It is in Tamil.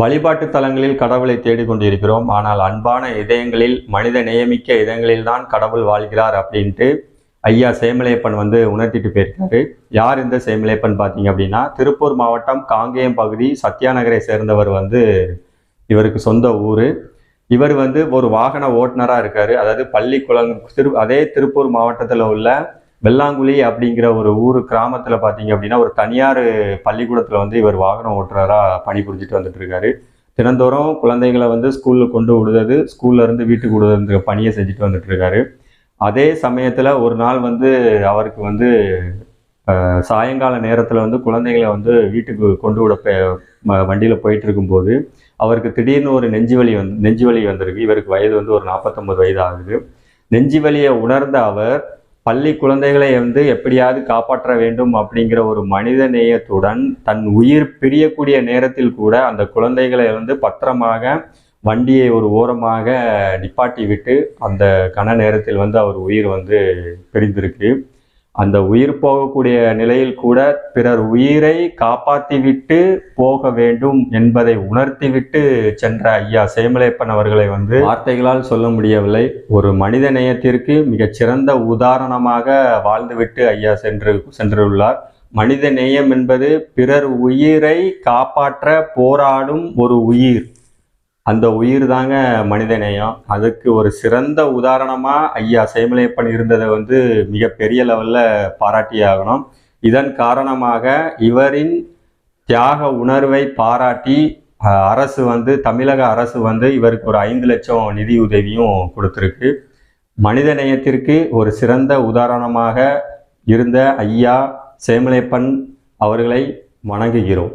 வழிபாட்டு தலங்களில் கடவுளை தேடிக்கொண்டிருக்கிறோம். ஆனால் அன்பான இதயங்களில் மனித நியமிக்க இதயங்களில் தான் கடவுள் வாழ்கிறார் அப்படின்ட்டு ஐயா சேமலையப்பன் வந்து உணர்த்திட்டு போயிருக்காரு. யார் இந்த சேமலையப்பன் பார்த்தீங்க அப்படின்னா திருப்பூர் மாவட்டம் காங்கேயம் பகுதி சத்யாநகரை சேர்ந்தவர் வந்து இவருக்கு சொந்த ஊர். இவர் வந்து ஒரு வாகன ஓட்டுநராக இருக்காரு. அதாவது பள்ளி குளம் திரு அதே திருப்பூர் மாவட்டத்தில் உள்ள வெள்ளாங்குழி அப்படிங்கிற ஒரு ஊர் கிராமத்தில் பார்த்தீங்க அப்படின்னா ஒரு தனியார் பள்ளிக்கூடத்தில் வந்து இவர் வாகனம் ஓட்டுநராக பணிபுரிஞ்சிட்டு வந்துட்டு இருக்காரு. தினந்தோறும் குழந்தைகளை வந்து ஸ்கூலில் கொண்டு விடுறது ஸ்கூல்ல இருந்து வீட்டுக்கு விடுறதுங்கிற பணியை செஞ்சுட்டு வந்துட்டு இருக்காரு. அதே சமயத்தில் ஒரு நாள் வந்து அவருக்கு வந்து சாயங்கால நேரத்தில் வந்து குழந்தைங்களை வந்து வீட்டுக்கு கொண்டு விட வண்டியில் போயிட்டு இருக்கும்போது அவருக்கு திடீர்னு ஒரு நெஞ்சு வலி வந்து நெஞ்சு வலி வந்திருக்கு. இவருக்கு வயது வந்து ஒரு நாற்பத்தொம்பது வயது ஆகுது. நெஞ்சு வலியை உணர்ந்த அவர் பள்ளி குழந்தைகளை வந்து எப்படியாவது காப்பாற்ற வேண்டும் அப்படிங்கிற ஒரு மனித நேயத்துடன் தன் உயிர் பிரியக்கூடிய நேரத்தில் கூட அந்த குழந்தைகளை வந்து பத்திரமாக வண்டியை ஒரு ஓரமாக நிப்பாட்டி விட்டு அந்த கன நேரத்தில் வந்து அவர் உயிர் வந்து பிரிந்திருக்கு. அந்த உயிர் போகக்கூடிய நிலையில் கூட பிறர் உயிரை காப்பாற்றிவிட்டு போக வேண்டும் என்பதை உணர்த்திவிட்டு சென்ற ஐயா சேமலேப்பன் அவர்களை வந்து வார்த்தைகளால் சொல்ல முடியவில்லை. ஒரு மனித நேயத்திற்கு மிகச்சிறந்த உதாரணமாக வாழ்ந்துவிட்டு ஐயா சென்று சென்றுள்ளார். மனித நேயம் என்பது பிறர் உயிரை காப்பாற்ற போராடும் ஒரு உயிர். அந்த உயிர் தாங்க மனிதநேயம் அதுக்கு ஒரு சிறந்த உதாரணமாக ஐயா சேமலையப்பன் இருந்ததை வந்து மிக பெரிய லெவல்ல பாராட்டி ஆகணும் இதன் காரணமாக இவரின் தியாக உணர்வை பாராட்டி அரசு வந்து தமிழக அரசு வந்து இவருக்கு ஒரு ஐந்து லட்சம் நிதி உதவியும் கொடுத்துருக்கு. மனிதநேயத்திற்கு ஒரு சிறந்த உதாரணமாக இருந்த ஐயா சேமலைப்பன் அவர்களை வணங்குகிறோம்.